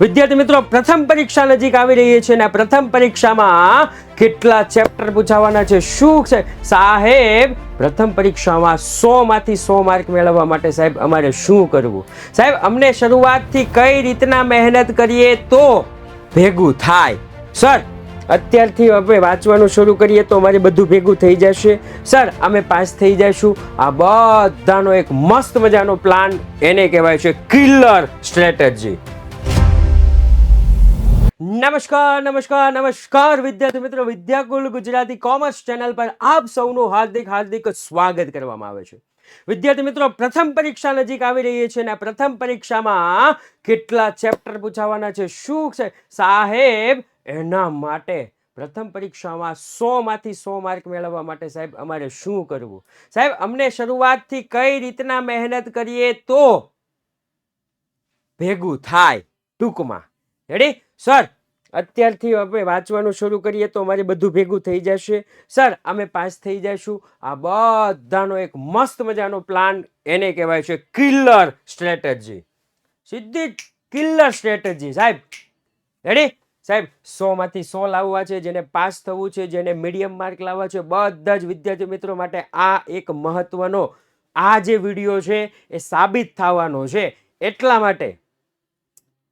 વિદ્યાર્થી મિત્રો, પ્રથમ પરીક્ષા નજીક આવી રહી છે અને પ્રથમ પરીક્ષામાં કેટલા ચેપ્ટર પૂછાવાના છે? શું છે? સાહેબ, પ્રથમ પરીક્ષામાં સો માંથી સો માર્ક મેળવવા માટે સાહેબ અમારે શું કરવું? સાહેબ, અમને શરૂઆતથી કઈ રીતના મહેનત કરીએ તો ભેગું થાય? સર, અત્યારથી હવે વાંચવાનું શરૂ કરીએ તો અમારે બધું ભેગું થઈ જશે. સર, અમે પાસ થઈ જઈશું. આ બધાનો એક મસ્ત મજાનો પ્લાન એને કહેવાય છે કિલર સ્ટ્રેટેજી નમસ્કાર નમસ્કાર નમસ્કાર વિદ્યાર્થી મિત્રો, વિદ્યાકુલ ગુજરાતી કોમર્સ ચેનલ પર આપ સૌનું હાર્દિક હાર્દિક સ્વાગત કરવામાં આવે છે. વિદ્યાર્થી મિત્રો, પ્રથમ પરીક્ષા નજીક આવી રહી છે અને પ્રથમ પરીક્ષામાં કેટલા ચેપ્ટર પૂછાવાના છે, શું છે? સાહેબ, એના માટે પ્રથમ પરીક્ષામાં સો માંથી સો માર્ક મેળવવા માટે સાહેબ, અમારે શું કરવું? સાહેબ, અમને શરૂઆતથી કઈ રીતના મહેનત કરીએ તો ભેગું થાય ટૂંકમાં. રેડી સર અત્યારથી આપણે વાંચવાનું શરૂ કરીએ તો અમારે બધું ભેગું થઈ જશે. સર અમે પાસ થઈ જઈશું. આ બધાનો એક મસ્ત મજાનો પ્લાન એને કહેવાય છે કિલર સ્ટ્રેટેજી સીધી કિલર સ્ટ્રેટેજી સાહેબ. રેડી સાહેબ સો માંથી સો લાવવા છે, જેને પાસ થવું છે, જેને મીડિયમ માર્ક લાવવા છે, બધા જ વિદ્યાર્થી મિત્રો માટે આ એક મહત્વનો આ જે વીડિયો છે એ સાબિત થવાનો છે. એટલા માટે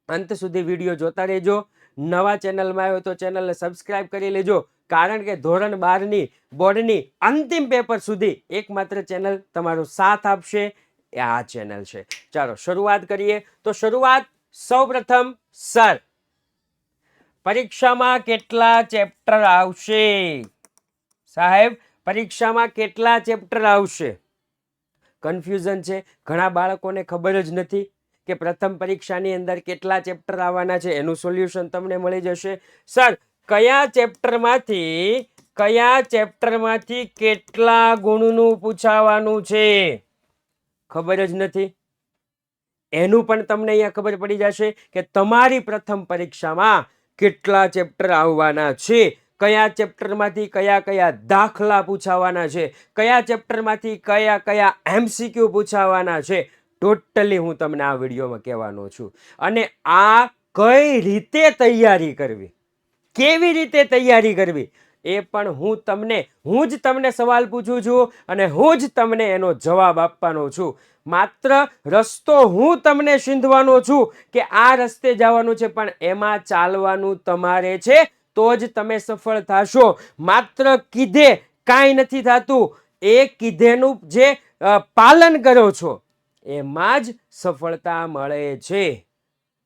અંત સુધી વીડિયો જોતા રહેજો. નવા ચેનલમાં આવ્યો તો ચેનલને સબસ્ક્રાઇબ કરી લેજો. કારણ કે ધોરણ બારની, બોર્ડની અંતિમ પેપર સુધી એકમાત્ર ચેનલ તમારો સાથ આપશે. એ આ ચેનલ છે. ચાલો શરૂઆત કરીએ. તો શરૂઆત સૌપ્રથમ, સર, પરીક્ષામાં કેટલા ચેપ્ટર આવશે? સાહેબ, પરીક્ષામાં કેટલા ચેપ્ટર આવશે? કન્ફ્યુઝન છે. ઘણા બાળકોને ખબર જ નથી. કે પ્રથમ પરીક્ષાની અંદર કેટલા ચેપ્ટર આવવાના છે, એનું સોલ્યુશન તમને મળી જશે. સર, કયા ચેપ્ટરમાંથી કયા ચેપ્ટરમાંથી કેટલા ગુણનું પૂછાવાનું છે? ખબર જ નથી. એનું પણ તમને અહીંયા ખબર પડી જશે કે તમારી પ્રથમ પરીક્ષામાં કેટલા ચેપ્ટર આવવાના છે, કયા ચેપ્ટરમાંથી કયા કયા દાખલા પૂછાવાના છે, કયા ચેપ્ટરમાંથી કયા કયા એમસીક્યુ પૂછાવાના છે ટોટલી હું તમને આ વિડીયોમાં કહેવાનો છું. અને આ કઈ રીતે તૈયારી કરવી? કેવી રીતે તૈયારી કરવી? એ પણ હું તમને, હું જ તમને સવાલ પૂછું છું અને હું જ તમને એનો જવાબ આપવાનો છું. માત્ર રસ્તો હું તમને શીંધવાનો છું કે આ રસ્તે જવાનું છે, પણ એમાં ચાલવાનું તમારે છે, તો જ તમે સફળ થશો. માત્ર કીધે કાંઈ નથી થતું. એ કીધેનું જે પાલન કરો છો એમાં જ સફળતા મળે છે.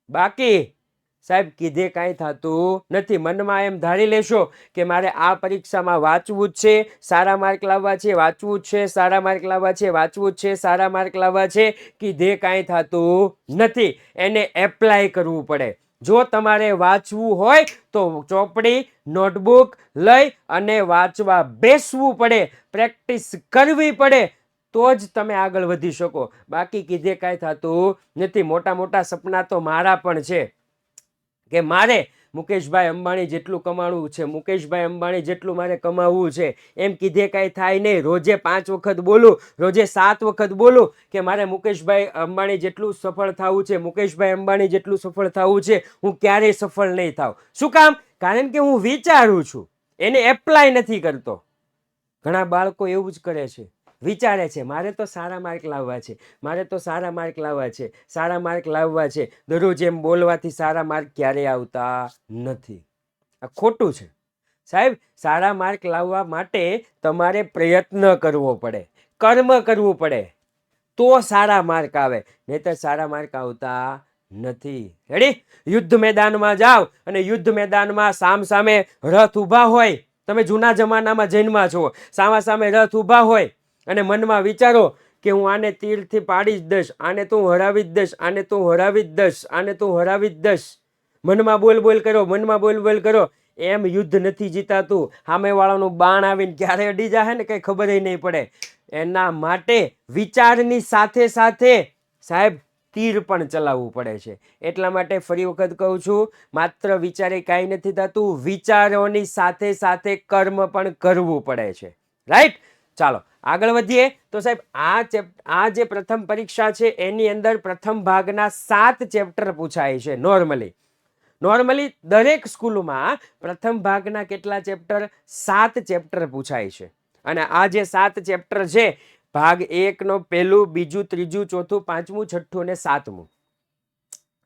બાકી સાહેબ, કીધે કાંઈ થતું નથી. મનમાં એમ ધારી લેશો કે મારે આ પરીક્ષામાં વાંચવું જ છે, સારા માર્ક લાવવા છે, વાંચવું જ છે, સારા માર્ક લાવવા છે, વાંચવું જ છે, સારા માર્ક લાવવા છે. કીધે કાંઈ થતું નથી. એને એપ્લાય કરવું પડે. જો તમારે વાંચવું હોય તો ચોપડી નોટબુક લઈ અને વાંચવા બેસવું પડે. પ્રેક્ટિસ કરવી પડે. તો જ તમે આગળ વધી શકો. બાકી કીધે કાંઈ થતું નથી. મોટા મોટા સપના તો મારા પણ છે. કે મારે મુકેશભાઈ અંબાણી જેટલું કમાણવું છે, મુકેશભાઈ અંબાણી જેટલું મારે કમાવવું છે, એમ કીધે કાંઈ થાય નહીં. રોજે પાંચ વખત બોલું, રોજે સાત વખત બોલું કે મારે મુકેશભાઈ અંબાણી જેટલું સફળ થવું છે, મુકેશભાઈ અંબાણી જેટલું સફળ થવું છે, હું ક્યારેય સફળ નહીં થાવ શું કામ? કારણ કે હું વિચારું છું. એને એપ્લાય નથી કરતો. ઘણા બાળકો એવું જ કરે છે. વિચારે છે, મારે તો સારા માર્ક લાવવા છે, મારે તો સારા માર્ક લાવવા છે, સારા માર્ક લાવવા છે. દરરોજ એમ બોલવાથી સારા માર્ક ક્યારેય આવતા નથી. આ ખોટું છે. સાહેબ, સારા માર્ક લાવવા માટે તમારે પ્રયત્ન કરવો પડે, કર્મ કરવું પડે, તો સારા માર્ક આવે, નહીતર સારા માર્ક આવતા નથી. રેડી યુદ્ધ મેદાનમાં જાઓ અને યુદ્ધ મેદાનમાં સામ સામે રથ ઊભા હોય. તમે જૂના જમાનામાં જન્મા છો. સામા સામે રથ ઊભા હોય. અને મનમાં વિચારો કે હું આને તીરથી પાડી જ દઈશ, આને તું હરાવી જ દઈશ, આને તું હરાવી જ દઈશ, આને તું હરાવી જ દઈશ. મનમાં બોલ બોલ કરો, મનમાં બોલ બોલ કરો. એમ યુદ્ધ નથી જીતાતું. સામેવાળાનું બાણ આવીને ક્યારે અડી જાય ને કંઈ ખબર નહીં પડે. એના માટે વિચારની સાથે સાથે સાહેબ તીર પણ ચલાવવું પડે છે. એટલા માટે ફરી વખત કહું છું, માત્ર વિચારે કાંઈ નથી થતું, વિચારોની સાથે સાથે કર્મ પણ કરવું પડે છે. રાઈટ? ચાલો. આગળ વધીએ તો સાહેબ, આ ચેપ, આ જે પ્રથમ પરીક્ષા છે, એની અંદર પ્રથમ ભાગના સાત ચેપ્ટર પૂછાય છે નોર્મલી નોર્મલી દરેક સ્કૂલમાં પ્રથમ ભાગના કેટલા ચેપ્ટર? સાત ચેપ્ટર પૂછાય છે. અને આ જે સાત ચેપ્ટર છે, ભાગ એકનો પહેલું, બીજું, ત્રીજું, ચોથું, પાંચમું, છઠ્ઠું અને સાતમું.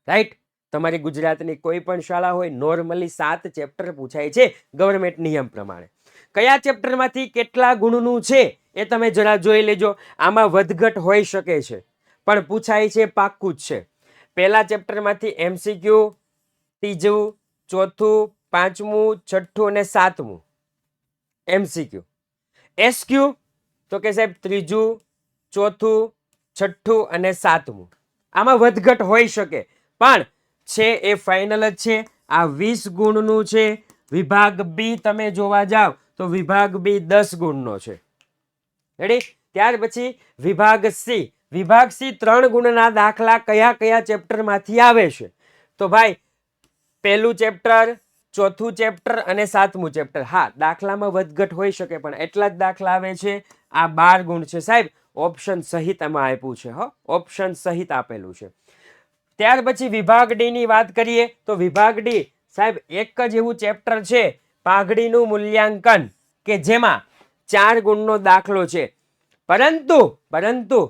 રાઈટ તમારી ગુજરાતની કોઈ પણ શાળા હોય નોર્મલી સાત ચેપ્ટર પૂછાય છે ગવર્મેન્ટ નિયમ પ્રમાણે. કયા ચેપ્ટરમાંથી કેટલા ગુણનું છે? એ તમે જરા જોઈ લેજો, આમાં વધઘટ હોઈ શકે છે. પણ પૂછાય છે, પાક્કું જ છે. પહેલા ચેપ્ટરમાંથી એમસીક્યુ ત્રીજું, ચોથું, પાંચમું, છઠ્ઠું અને સાતમું. એમસીક્યુ એસક્યુ તો કે સાહેબ ત્રીજું, ચોથું, છઠ્ઠું અને સાતમું. આમાં વધઘટ હોઈ શકે, પણ છે એ ફાઇનલ જ છે. આ વીસ ગુણનું છે. વિભાગ બી તમે જોવા જાવ, તો વિભાગ બી દસ ગુણનો છે. રેડી ત્યાર પછી વિભાગ સી. વિભાગ સી ત્રણ ગુણના દાખલા કયા કયા ચેપ્ટરમાંથી આવે છે? તો ભાઈ, પહેલું ચેપ્ટર, ચોથું ચેપ્ટર અને સાતમું ચેપ્ટર. હા, દાખલામાં વધઘટ હોઈ શકે, પણ એટલા જ દાખલા આવે છે. આ બાર ગુણ છે. સાહેબ, ઓપ્શન સહિત આમાં આપ્યું છે, હો. ઓપ્શન સહિત આપેલું છે. ત્યાર પછી વિભાગ ડીની વાત કરીએ, તો વિભાગ ડી, સાહેબ, એક જ એવું ચેપ્ટર છે, પાઘડીનું મૂલ્યાંકન, કે જેમાં ચાર ગુણનો દાખલો છે. પરંતુ પરંતુ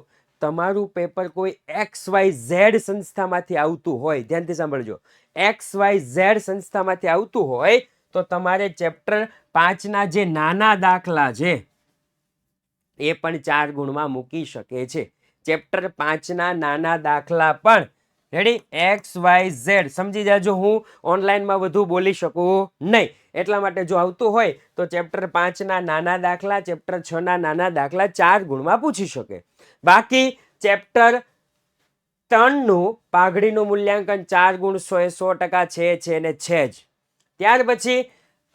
તમારું પેપર કોઈ એક્સ વાય ઝેડ સંસ્થામાંથી આવતું હોય, ધ્યાનથી સાંભળજો. એક્સ વાય ઝેડ સંસ્થામાંથી આવતું હોય તો તમારે ચેપ્ટર પાંચના જે નાના દાખલા છે, એ પણ ચાર ગુણમાં મૂકી શકે છે. ચેપ્ટર પાંચના નાના દાખલા પણ રેડી એક્સ વાય ઝેડ સમજી જાજો હું ઓનલાઈનમાં વધુ બોલી શકું નહીં. એટલા માટે જો આવતું હોય તો ચેપ્ટર પાંચના નાના દાખલા, ચેપ્ટર છના નાના દાખલા ચાર ગુણમાં પૂછી શકે. બાકી ચેપ્ટર ત્રણનું પાઘડીનું મૂલ્યાંકન ચાર ગુણ સો એ સો ટકા છે છે ને છે જ. ત્યાર પછી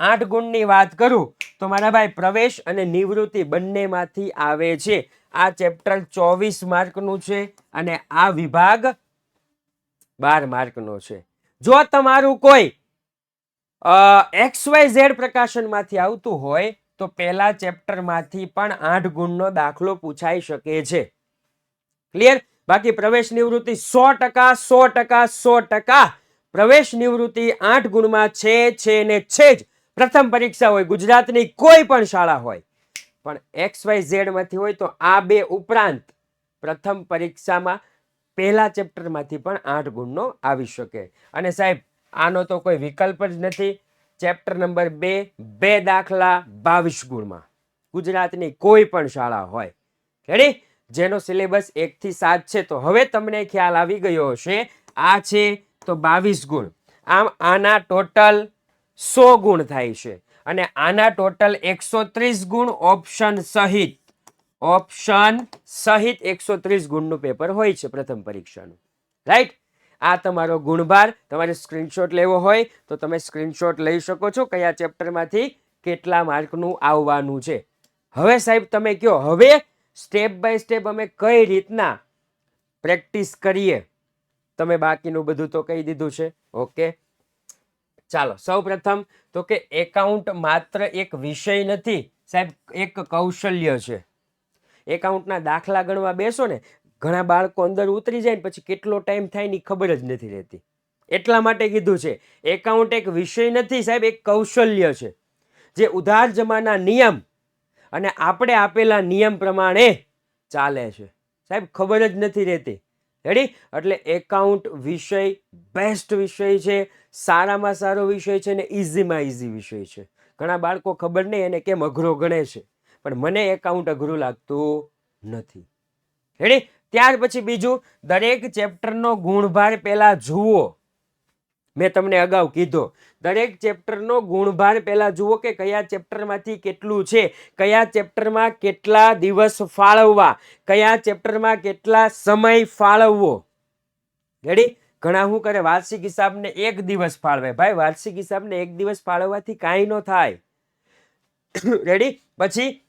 આઠ ગુણની વાત કરું તો મારા ભાઈ પ્રવેશ અને નિવૃત્તિ બંનેમાંથી આવે છે. આ ચેપ્ટર ચોવીસ માર્કનું છે અને આ વિભાગ બાર માર્કનો છે. જો તમારું કોઈ એક્સ વાય ઝેડ પ્રકાશનમાંથી આવતું હોય, તો પહેલા ચેપ્ટરમાંથી પણ આઠ ગુણનો દાખલો પૂછાઈ શકે છે. ક્લિયર બાકી પ્રવેશ નિવૃત્તિ સો ટકા સો ટકા સો ટકા. પ્રવેશ નિવૃત્તિ આઠ ગુણમાં છે છે ને છે જ. પ્રથમ પરીક્ષા હોય, ગુજરાતની કોઈ પણ શાળા હોય. પણ એક્સ વાય ઝેડમાંથી હોય તો આ બે ઉપરાંત પ્રથમ પરીક્ષામાં પહેલા ચેપ્ટરમાંથી પણ આઠ ગુણનો આવી શકે. અને સાહેબ, આનો તો કોઈ વિકલ્પ જ નથી. ચેપ્ટર નંબર બે બે દાખલા બાવીસ ગુણમાં. ગુજરાતની કોઈ પણ શાળા હોય. રેડી જેનો સિલેબસ એકથી સાત છે, તો હવે તમને ખ્યાલ આવી ગયો હશે, આ છે તો બાવીસ ગુણ. આમ આના ટોટલ સો ગુણ થાય છે. અને આના ટોટલ એકસો ત્રીસ ગુણ ઓપ્શન સહિત. ઓપ્શન સહિત એકસો ત્રીસ ગુણનું પેપર હોય છે પ્રથમ પરીક્ષાનું. રાઈટ? આ તમારો ગુણભાર, તમારે સ્ક્રીનશોટ લેવો હોય તો તમે સ્ક્રીનશોટ લઈ શકો છો કયા ચેપ્ટરમાંથી કેટલા માર્કનું આવવાનું છે. હવે સાહેબ તમે કહો, હવે સ્ટેપ બાય સ્ટેપ અમે કઈ રીતના પ્રેક્ટિસ કરીએ? તમે બાકીનું બધું તો કહી દીધું છે. ઓકે. ચાલો સૌ તો કે એકાઉન્ટ માત્ર એક વિષય નથી, સાહેબ, એક કૌશલ્ય છે. એકાઉન્ટના દાખલા ગણવા બેસો ને, ઘણા બાળકો અંદર ઉતરી જાય ને પછી કેટલો ટાઈમ થાયની ખબર જ નથી રહેતી. એટલા માટે કીધું છે, એકાઉન્ટ એક વિષય નથી સાહેબ, એક કૌશલ્ય છે. જે ઉધાર જમાના નિયમ અને આપણે આપેલા નિયમ પ્રમાણે ચાલે છે. સાહેબ, ખબર જ નથી રહેતી. રેડી એટલે એકાઉન્ટ વિષય બેસ્ટ વિષય છે, સારામાં સારો વિષય છે ને ઇઝીમાં ઇઝી વિષય છે. ઘણા બાળકો ખબર નહીં એને કેમ અઘરો ગણે છે. પણ મને એકાઉન્ટ અઘરું લાગતું નથી. રેડી ત્યાર પછી બીજું, દરેક ચેપ્ટરનો ગુણભાર પહેલા જુઓ. મેં તમને અગાઉ કીધો. દરેક ચેપ્ટરનો ગુણભાર પહેલા જુઓ કે કયા ચેપ્ટરમાંથી કેટલું છે? કયા ચેપ્ટરમાં કેટલા દિવસ ફાળવવા? કયા ચેપ્ટરમાં કેટલા સમય ફાળવવો? રેડી ઘણા શું કરે, વાર્ષિક હિસાબને એક દિવસ ફાળવે. ભાઈ, વાર્ષિક હિસાબને એક દિવસ ફાળવવાથી કાંઈ ન થાય. રેડી પછી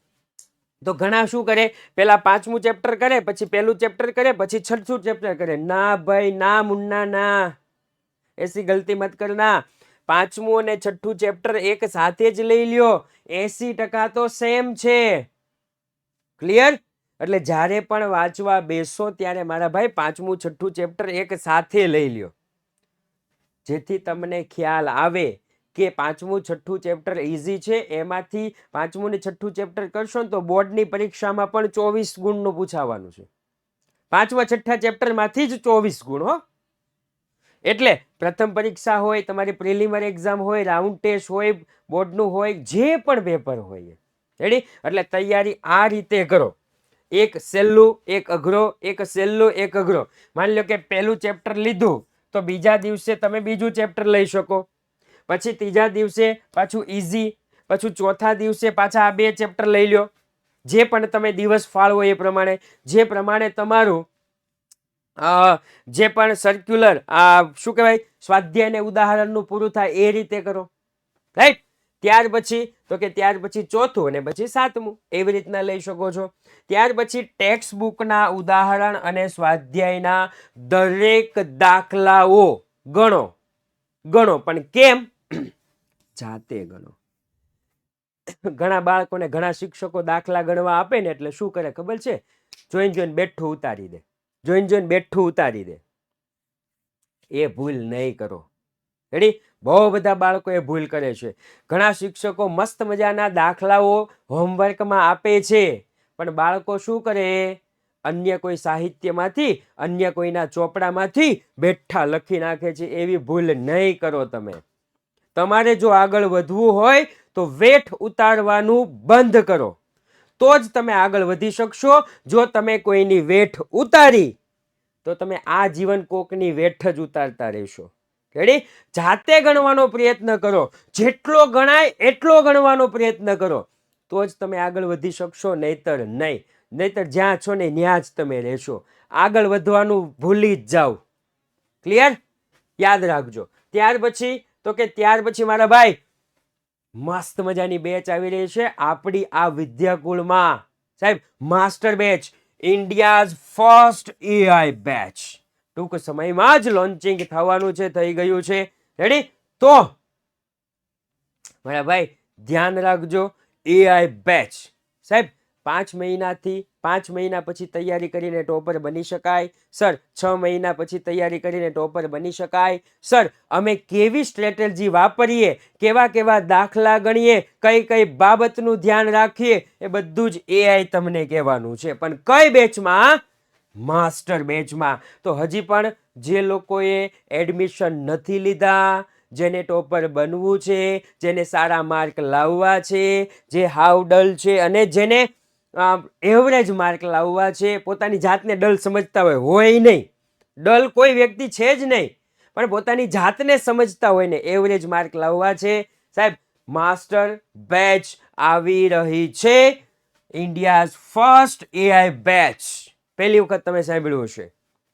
તો ઘણા શું કરે? પેલા પાંચમું ચેપ્ટર કરે, પછી પેલું ચેપ્ટર કરે, પછી છઠ્ઠું ચેપ્ટર કરે. ના ભાઈ, ના મુન્ના, ના. એસી ગલતી મત કરના પાંચમું અને છઠ્ઠું ચેપ્ટર એક સાથે જ લઈ લ્યો. એસી ટકા તો સેમ છે. ક્લિયર એટલે જ્યારે પણ વાંચવા બેસો, ત્યારે મારા ભાઈ પાંચમું, છઠ્ઠું ચેપ્ટર એક સાથે લઈ લ્યો. જેથી તમને ખ્યાલ આવે. કે પાંચમું છઠ્ઠું ચેપ્ટર ઇઝી છે, એમાંથી પાંચમું ને છઠ્ઠું ચેપ્ટર કરશો ને તો બોર્ડની પરીક્ષામાં પણ ચોવીસ ગુણનું પૂછાવાનું છે. પાંચમા છઠ્ઠા ચેપ્ટરમાંથી જ ચોવીસ ગુણ, હો. એટલે પ્રથમ પરીક્ષા હોય, તમારી પ્રિલિમર એક્ઝામ હોય રાઉન્ડ ટેસ્ટ હોય, બોર્ડનું હોય, જે પણ પેપર હોય. રેડી એટલે તૈયારી આ રીતે કરો. એક સહેલું એક અઘરો, એક સહેલું એક અઘરો. માની લો કે પહેલું ચેપ્ટર લીધું, તો બીજા દિવસે તમે બીજું ચેપ્ટર લઈ શકો. પછી ત્રીજા દિવસે પાછું ઇઝી પાછું ચોથા દિવસે પાછા આ બે ચેપ્ટર લઈ લો જે પણ તમે દિવસ ફાળવો એ પ્રમાણે, જે પ્રમાણે તમારું જે પણ સર્ક્યુલર શું કહેવાય સ્વાધ્યાય ને ઉદાહરણનું પૂરું થાય એ રીતે કરો. રાઈટ ત્યાર પછી, તો કે ત્યાર પછી ચોથું અને પછી સાતમું, એવી રીતના લઈ શકો છો. ત્યાર પછી ટેક્સ્ટ બુકના ઉદાહરણ અને સ્વાધ્યાયના દરેક દાખલાઓ ગણો. ગણો. પણ કેમ? જાતે ગણો. ઘણા બાળકોને ઘણા શિક્ષકો દાખલા ગણવા આપે ને એટલે શું કરે ખબર છે? જોઈન જોઈન બેઠું ઉતારી દે. જોઈન જોઈન બેઠું ઉતારી દે. એ ભૂલ નહીં કરો. રેડી બહુ બધા બાળકો એ ભૂલ કરે છે. ઘણા શિક્ષકો મસ્ત મજાના દાખલાઓ હોમવર્કમાં આપે છે. પણ બાળકો શું કરે? અન્ય કોઈ સાહિત્યમાંથી, અન્ય કોઈના ચોપડામાંથી બેઠા લખી નાખે છે. એવી ભૂલ નહીં કરો તમે. તમારે જો આગળ વધવું હોય તો વેઠ ઉતારવાનું બંધ કરો. તો જ તમે આગળ વધી શકશો. જો તમે કોઈની વેઠ ઉતારી, તો તમે આ જીવન કોકની વેઠ જ ઉતારતા રહેશો. રેડી જાતે ગણવાનો પ્રયત્ન કરો. જેટલો ગણાય એટલો ગણવાનો પ્રયત્ન કરો. તો જ તમે આગળ વધી શકશો, નહીતર નહીં. નહીતર જ્યાં છો ને ત્યાં જ તમે રહેશો. આગળ વધવાનું ભૂલી જ જાઓ. ક્લિયર યાદ રાખજો. ત્યાર પછી તો કે ત્યાર પછી મારા ભાઈ, મસ્ત મજાની બેચ આવી રહી છે આપણી આ વિદ્યાકુળમાં. સાહેબ master batch India's first AI batch ટૂંક સમયમાં જ લોન્ચિંગ થવાનું છે, થઈ ગયું છે. રેડી તો મારા ભાઈ, ધ્યાન રાખજો એઆઈ બેચ સાહેબ, પાંચ મહિનાથી પાંચ મહિના પછી તૈયારી કરીને ટોપર બની શકાય. સર, છ મહિના પછી તૈયારી કરીને ટોપર બની શકાય. સર, અમે કેવી સ્ટ્રેટેજી વાપરીએ? કેવા કેવા દાખલા ગણીએ? કઈ કઈ બાબતનું ધ્યાન રાખીએ? એ બધું જ એઆઈ તમને કહેવાનું છે. પણ કઈ બેચમાં? માસ્ટર બેચમાં. તો હજી પણ જે લોકોએ એડમિશન નથી લીધા, જેને ટોપર બનવું છે, જેને સારા માર્ક લાવવા છે, જે હાવ ડલ છે અને જેને એવરેજ માર્ક લાવવા છે, પોતાની જાતને ડલ સમજતા હોય હોય નહીં. ડલ કોઈ વ્યક્તિ છે જ નહીં, પણ પોતાની જાતને સમજતા હોય ને એવરેજ માર્ક લાવવા છે. સાહેબ માસ્ટર બેચ આવી રહી છે. ઇન્ડિયાઝ ફર્સ્ટ એઆઈ બેચ પહેલી વખત તમે સાંભળ્યું હશે.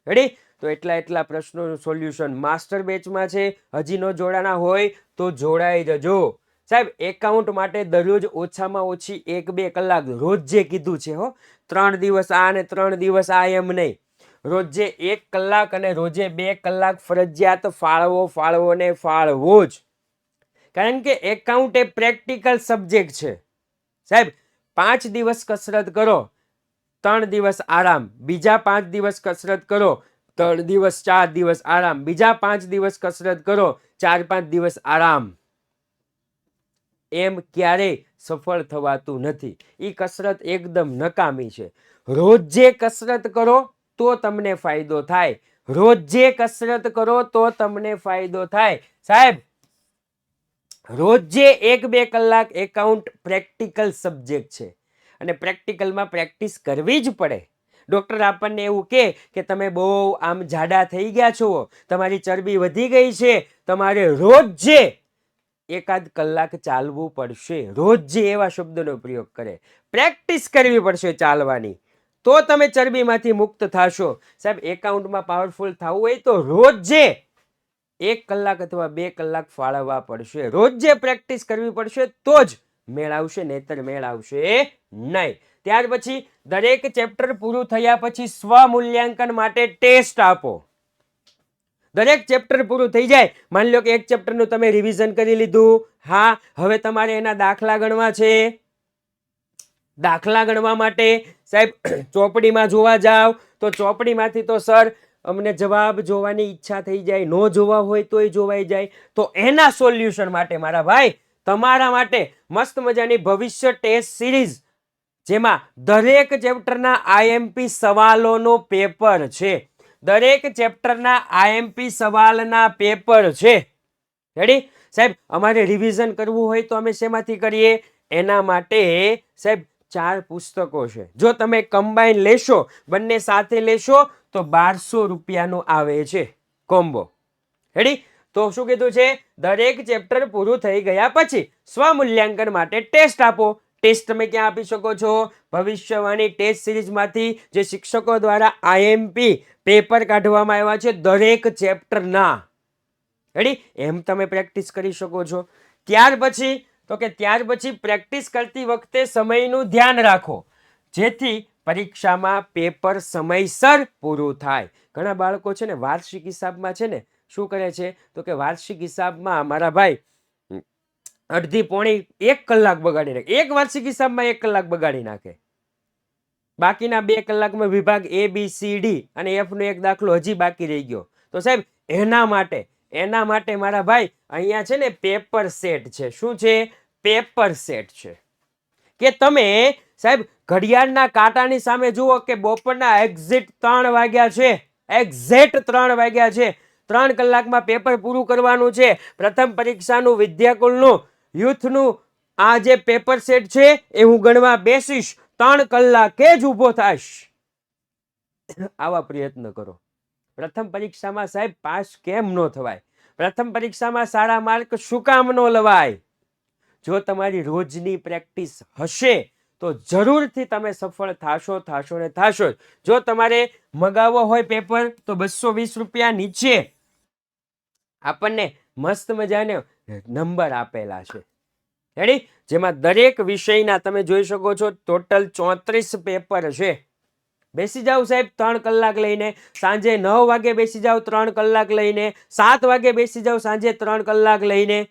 રેડી તો એટલા એટલા પ્રશ્નોનું સોલ્યુશન માસ્ટર બેચમાં છે. હજી ન જોડાના હોય તો જોડાઈ જજો. સાહેબ એકાઉન્ટ માટે દરરોજ ઓછામાં ઓછી એક બે કલાક રોજ જે કીધું છે હો, ત્રણ દિવસ આ ને ત્રણ દિવસ આ એમ નહીં. રોજે એક કલાક અને રોજે બે કલાક ફરજિયાત ફાળવો ફાળવો ને ફાળવો જ. કારણ કે એકાઉન્ટ એ પ્રેક્ટિકલ સબ્જેક્ટ છે. સાહેબ, પાંચ દિવસ કસરત કરો, ત્રણ દિવસ આરામ, બીજા પાંચ દિવસ કસરત કરો, ત્રણ દિવસ, ચાર દિવસ આરામ, બીજા પાંચ દિવસ કસરત કરો, ચાર પાંચ દિવસ આરામ. એમ ક્યારેય સફળ થવાતું નથી. એ કસરત એકદમ નકામી છે. રોજ જે કસરત કરો, તો તમને ફાયદો થાય. રોજ જે કસરત કરો, તો તમને ફાયદો થાય. સાહેબ, રોજ જે એક બે કલાક એકાઉન્ટ પ્રેક્ટિકલ સબ્જેક્ટ છે. અને પ્રેક્ટિકલમાં પ્રેક્ટિસ કરવી જ પડે. ડૉક્ટર આપણને એવું કહે કે તમે બહુ આમ જાડા થઈ ગયા છો. તમારી ચરબી વધી ગઈ છે. તમારે રોજે એકાદ કલાક ચાલવું પડશે. રોજ જે એવા શબ્દનો પ્રયોગ કરે. પ્રેક્ટિસ કરવી પડશે ચાલવાની. તો તમે ચરબીમાંથી મુક્ત થશો. સાહેબ, એકાઉન્ટમાં પાવરફુલ થવું હોય તો રોજે એક કલાક અથવા બે કલાક ફાળવવા પડશે. રોજે પ્રેક્ટિસ કરવી પડશે તો જ મેળ આવશે, નહીતર મેળ આવશે નહીં. ત્યાર પછી દરેક ચેપ્ટર પૂરું થયા પછી સ્વ મૂલ્યાંકન માટે ટેસ્ટ આપો. દરેક ચેપ્ટર પૂરું થઈ જાય. માની લો કે એક ચેપ્ટરનું તમે રિવિઝન કરી લીધું. હા, હવે તમારે એના દાખલા ગણવા છે. દાખલા ગણવા માટે સાહેબ, ચોપડીમાં જોવા જાવ તો ચોપડીમાંથી તો સર અમને જવાબ જોવાની ઈચ્છા થઈ જાય, ન જોવા હોય તોય જોવાઈ જાય. તો એના સોલ્યુશન માટે મારા ભાઈ, તમારા માટે મસ્ત મજાની ભવિષ્ય ટેસ્ટ સિરીઝ જેમાં દરેક ચેપ્ટરના આઈએમપી સવાલોનો પેપર છે. દરેક ચેપ્ટરના આઈએમપી સવાલના પેપર છે. રેડી સાહેબ, અમારે રિવિઝન કરવું હોય તો અમે શેમાંથી કરીએ? એના માટે, સાહેબ, ચાર પુસ્તકો છે. જો તમે કમ્બાઈન લેશો, બંને સાથે લેશો, તો બારસો રૂપિયાનો આવે છે કોમ્બો રેડી તો શું કીધું છે? દરેક ચેપ્ટર પૂરું થઈ ગયા પછી સ્વમૂલ્યાંકન માટે ટેસ્ટ આપો. ટેસ્ટ તમે ક્યાં આપી શકો છો? ભવિષ્યવાણી ટેસ્ટ સિરીઝમાંથી જે શિક્ષકો દ્વારા આઈએમપી પેપર કાઢવામાં આવ્યા છે દરેક ચેપ્ટરના. રેડી એમ તમે પ્રેક્ટિસ કરી શકો છો. ત્યાર પછી, તો કે ત્યાર પછી પ્રેક્ટિસ કરતી વખતે સમયનું ધ્યાન રાખો. જેથી પરીક્ષામાં પેપર સમયસર પૂરું થાય. ઘણા બાળકો છે ને વાર્ષિક હિસાબમાં છે ને, શું કરે છે? તો કે વાર્ષિક હિસાબમાં મારા ભાઈ અડધી પોણી એક કલાક બગાડી નાખે. એક વાર્ષિક હિસાબમાં એક કલાક બગાડી નાખે. બાકીના બે કલાકમાં વિભાગ એ બી સી ડી અને એફનો એક દાખલો હજી બાકી રહી ગયો. તો સાહેબ, એના માટે એના માટે મારા ભાઈ, અહીંયા છે ને પેપર સેટ છે. શું છે? પેપર સેટ છે. કે તમે, સાહેબ, ઘડિયાળના કાંટાની સામે જુઓ કે બપોરના એક્ઝિટ ત્રણ વાગ્યા છે. એક્ઝેક્ટ ત્રણ વાગ્યા છે. ત્રણ કલાકમાં પેપર પૂરું કરવાનું છે. પ્રથમ પરીક્ષાનું વિદ્યાકુલનું યુથનું આ જે પેપર સેટ છે એ હું ગણવા બેસીશ, ત્રણ કલાકે જ ઊભો થાશ. આવા પ્રયત્ન કરો. પ્રથમ પરીક્ષામાં સાહેબ પાસ કેમ ન થવાય? પ્રથમ પરીક્ષામાં સારા માર્ક શું કામ ન લવાય? જો તમારી રોજની પ્રેક્ટિસ હશે, તો જરૂરથી તમે સફળ થાશો થાશો ને થાશો જો. તમારે મગાવવો હોય પેપર તો બસો વીસ રૂપિયા નીચે. આપણને મસ્ત મજાને નંબર આપેલા છે. રેડી જેમાં દરેક વિષયના તમે જોઈ શકો છો ટોટલ ચોત્રીસ પેપર છે. બેસી જાઓ સાહેબ, ત્રણ કલાક લઈને. સાંજે નવ વાગે બેસી જાઓ, ત્રણ કલાક લઈને. સાત વાગે બેસી જાઓ, સાંજે ત્રણ કલાક લઈને.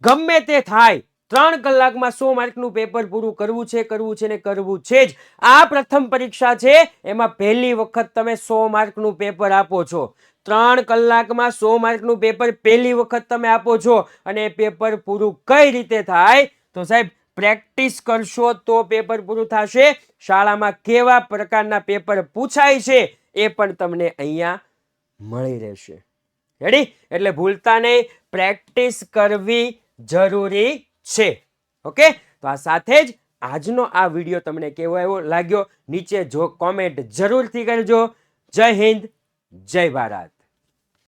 ગમે તે થાય ત્રણ કલાકમાં સો માર્કનું પેપર પૂરું કરવું છે કરવું છે ને કરવું છે જ. આ પ્રથમ પરીક્ષા છે, એમાં પહેલી વખત તમે સો માર્કનું પેપર આપો છો. ત્રણ કલાકમાં સો માર્કનું પેપર પહેલી વખત તમે આપો છો અને એ પેપર પૂરું કઈ રીતે થાય? તો સાહેબ, પ્રેક્ટિસ કરશો તો પેપર પૂરું થશે. શાળામાં કેવા પ્રકારના પેપર પૂછાય છે એ પણ તમને અહીંયા મળી રહેશે. રેડી એટલે ભૂલતા નહીં. પ્રેક્ટિસ કરવી જરૂરી છે. ઓકે? તો આ સાથે જ આજનો આ વીડિયો તમને કેવો એવો લાગ્યો? નીચે જો કોમેન્ટ જરૂરથી કરજો. જય હિન્દ, જય ભારત.